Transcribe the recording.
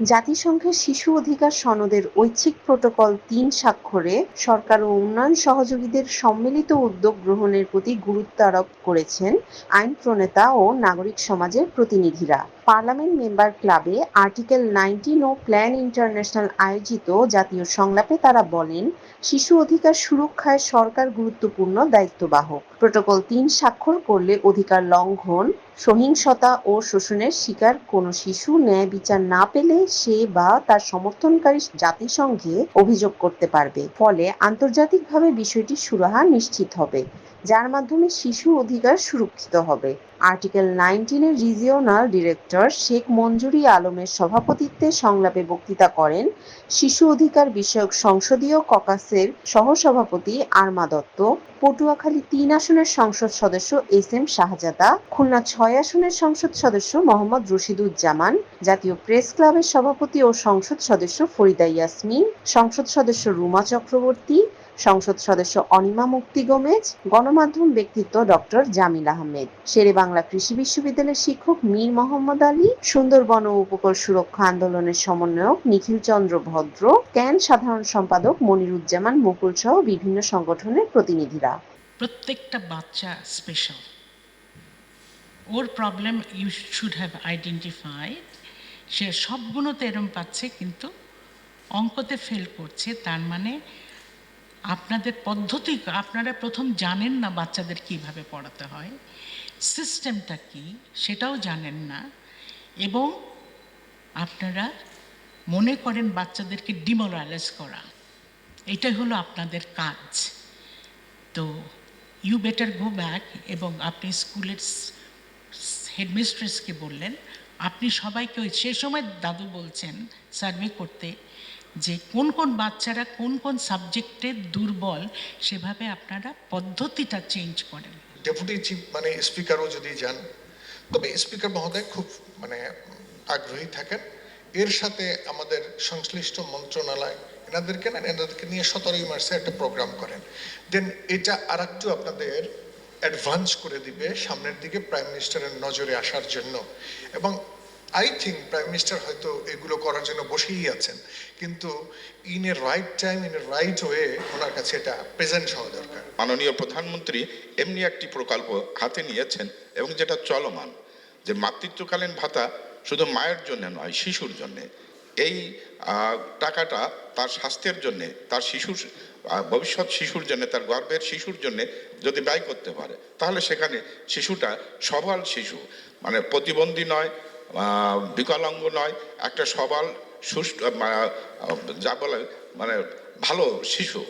জাতিসংঘের শিশু অধিকার সনদের ঐচ্ছিক প্রোটোকল তিন স্বাক্ষরে সরকার ও উন্নয়ন সহযোগীদের সম্মিলিত উদ্যোগ গ্রহণের প্রতি গুরুত্ব আরোপ করেছেন আইন প্রণেতা ও নাগরিক সমাজের প্রতিনিধিরা। পার্লামেন্ট মেম্বার ক্লাবে আর্টিকেল নাইনটিন ও প্ল্যান ইন্টারন্যাশনাল আয়োজিত জাতীয় সংলাপে তারা বলেন, শিশু অধিকার সুরক্ষায় সরকার গুরুত্বপূর্ণ দায়িত্ববাহক। প্রোটোকল তিন স্বাক্ষর করলে অধিকার লঙ্ঘন, সহিংসতা ও শোষণের শিকার কোনো শিশু ন্যায় বিচার না পেলে সে বা তার সমর্থনকারী জাতিসংঘে অভিযোগ করতে পারবে। ফলে আন্তর্জাতিকভাবে বিষয়টি সুরাহা নিশ্চিত হবে। যার মাধ্যমে শিশু অধিকার সুরক্ষিত হবে। আর্টিকেল নাইনটিনের রিজিওনাল ডিরেক্টর শেখ মঞ্জুরি আলমের সভাপতিত্বে সংলাপে বক্তৃতা করেন শিশু অধিকার বিষয়ক সংসদীয় ককাসের সহসভাপতি আরমা দত্ত, পটুয়াখালী তিন আসনের সংসদ সদস্য এস এম শাহজাদা, খুলনা ছয় আসনের সংসদ সদস্য মোহাম্মদ রশিদুজ্জামান, জাতীয় প্রেস ক্লাবের সভাপতি ও সংসদ সদস্য ফরিদা ইয়াসমিন, সংসদ সদস্য রুমা চক্রবর্তী সংসদ সদস্য অনিমা মুক্তি গোমেজ, গণমাধ্যম ব্যক্তিত্ব ডক্টর জামিল আহমেদ। শেরে বাংলা কৃষি বিশ্ববিদ্যালয়ের শিক্ষক মীর মোহাম্মদ আলী, সুন্দরবন ও উপকূল সুরক্ষা আন্দোলনের সমন্বয়ক নিখিল চন্দ্র ভদ্র, ক্যান সাধারণ সম্পাদক মনিরুজ্জামান মুকুল সহ বিভিন্ন সংগঠনের প্রতিনিধিরা। প্রত্যেকটা বাচ্চা special or problem you should have identified সে সবগুলোতে এরম পাচ্ছে, কিন্তু অঙ্কতে ফেল করছে, তার মানে আপনাদের পদ্ধতি, আপনারা প্রথম জানেন না বাচ্চাদের কীভাবে পড়াতে হয়, সিস্টেমটা কি সেটাও জানেন না, এবং আপনারা মনে করেন বাচ্চাদেরকে ডিমোরালাইজ করা। এটাই হলো আপনাদের কাজ। তো ইউ বেটার গো ব্যাক এবং আপনি স্কুলের হেডমিস্ট্রেসকে বললেন, আপনি সবাইকে ওই, সে সময় দাদু বলছেন, সার্ভে করতে যে কোন কোন বাচ্চারা কোন কোন সাবজেক্টে দুর্বল সেভাবে আপনারা পদ্ধতিটা চেঞ্জ করেন। ডেপুটি চিফ মানে স্পিকারও যদি যান, তবে স্পিকার মহোদয় খুব মানে আগ্রহী থাকেন। এর সাথে আমাদের সংশ্লিষ্ট মন্ত্রণালয়, এনাদেরকে না, এনাদেরকে নিয়ে সতেরোই মার্চে একটা প্রোগ্রাম করেন। দেন এটা আর একটু আপনাদের অ্যাডভান্স করে দিবে সামনের দিকে প্রাইম মিনিস্টারের নজরে আসার জন্য। এবং আই থিঙ্ক প্রাইম মিনিস্টার হয়তো এগুলো করার জন্য বসেই আছেন, কিন্তু in a right time in a right way ওনার কাছে এটা প্রেজেন্ট হওয়া দরকার। মাননীয় প্রধানমন্ত্রী এমনি একটি প্রকল্প হাতে নিয়েছেন এবং যেটা চলমান, যে মাতৃত্বকালীন ভাতা শুধু মায়ের জন্য নয়, শিশুর জন্য। এই টাকাটা তার স্বাস্থ্যের জন্যে, তার শিশুর ভবিষ্যৎ শিশুর জন্য, তার গর্ভের শিশুর জন্য যদি ব্যয় করতে পারে, তাহলে সেখানে শিশুটা সবল শিশু। মানে প্রতিবন্ধী নয় বিকলাঙ্গ নয় একটা সবল সুস্থ যা বলে মানে ভালো শিশু।